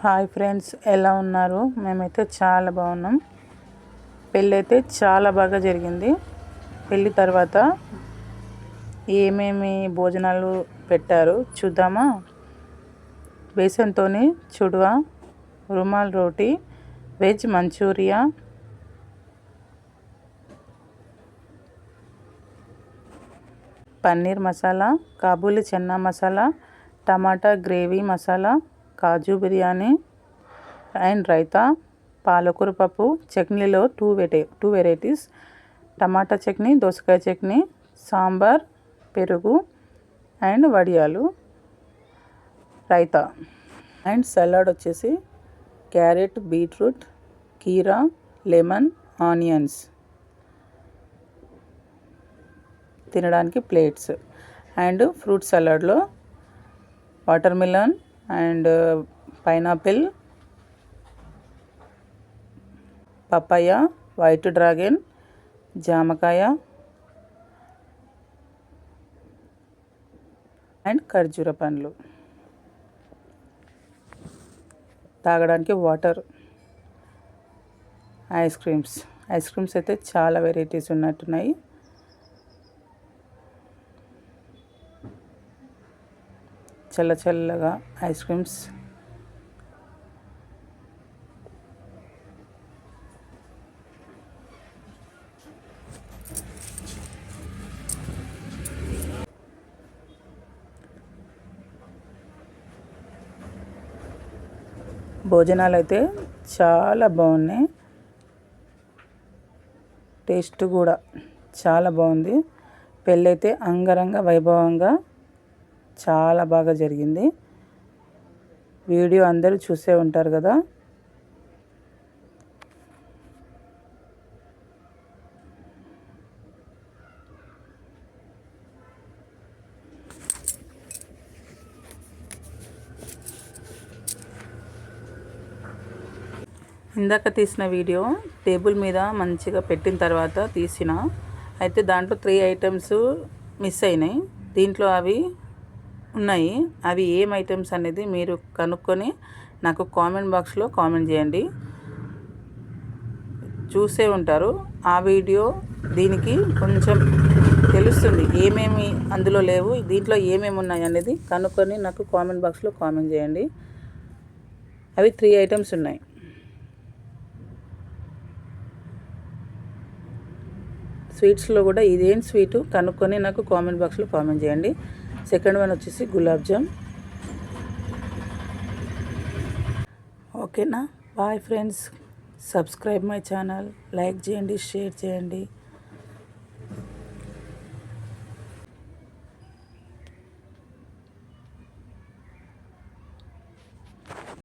Hi friends ఎలా ఉన్నారు? మేమైతే చాలా బాగున్నాం. పెళ్ళి అయితే చాలా బాగా జరిగింది. పెళ్ళి తర్వాత ఏమేమి భోజనాలు పెట్టారు చూద్దామా? బేసన్తో చుడువ rumal roti veg manchurian paneer masala kabuli chana masala tomato gravy masala kaju biryani and raita పాలకూర పప్పు చట్నీలో టూ వెటై టూ వెరైటీస్ టమాటా చట్నీ దోసకాయ చట్నీ సాంబార్ పెరుగు అండ్ వడియాలు. రైతా అండ్ సలాడ్ వచ్చేసి క్యారెట్ బీట్రూట్ కీరా లెమన్ ఆనియన్స్. తినడానికి plates and fruit సలాడ్లో watermelon and pineapple papaya white dragon జామకాయ అండ్ ఖర్జూర పండ్లు. తాగడానికి water ice creams. Ice creams అయితే చాలా వెరైటీస్ ఉన్నట్టున్నాయి. చల్ల చల్లగా ఐస్ క్రీమ్స్. భోజనాలు అయితే చాలా బాగున్నాయి. టేస్ట్ కూడా చాలా బాగుంది. పెళ్ళైతే అంగరంగ వైభవంగా చాలా బాగా జరిగింది. వీడియో అందరూ చూసే ఉంటారు కదా. ఇందాక తీసిన వీడియో టేబుల్ మీద మంచిగా పెట్టిన తర్వాత తీసిన. అయితే దాంట్లో త్రీ ఐటమ్స్ మిస్ అయినాయి. దీంట్లో అవి ఉన్నాయి. అవి ఏం ఐటమ్స్ అనేది మీరు కనుక్కొని నాకు కామెంట్ బాక్స్లో కామెంట్ చేయండి. చూసే ఉంటారు. ఆ వీడియో దీనికి కొంచెం తెలుస్తుంది. ఏమేమి అందులో లేవు దీంట్లో ఏమేమి ఉన్నాయి అనేది కనుక్కొని నాకు కామెంట్ బాక్స్లో కామెంట్ చేయండి. అవి త్రీ ఐటమ్స్ ఉన్నాయి. స్వీట్స్లో కూడా ఇదేం స్వీటు కనుక్కొని నాకు కామెంట్ బాక్స్లో కామెంట్ చేయండి. సెకండ్ వన్ వచ్చేసి గులాబ్ జామ్. ఓకేనా? Bye friends. Subscribe my channel. Like చేయండి షేర్ చేయండి.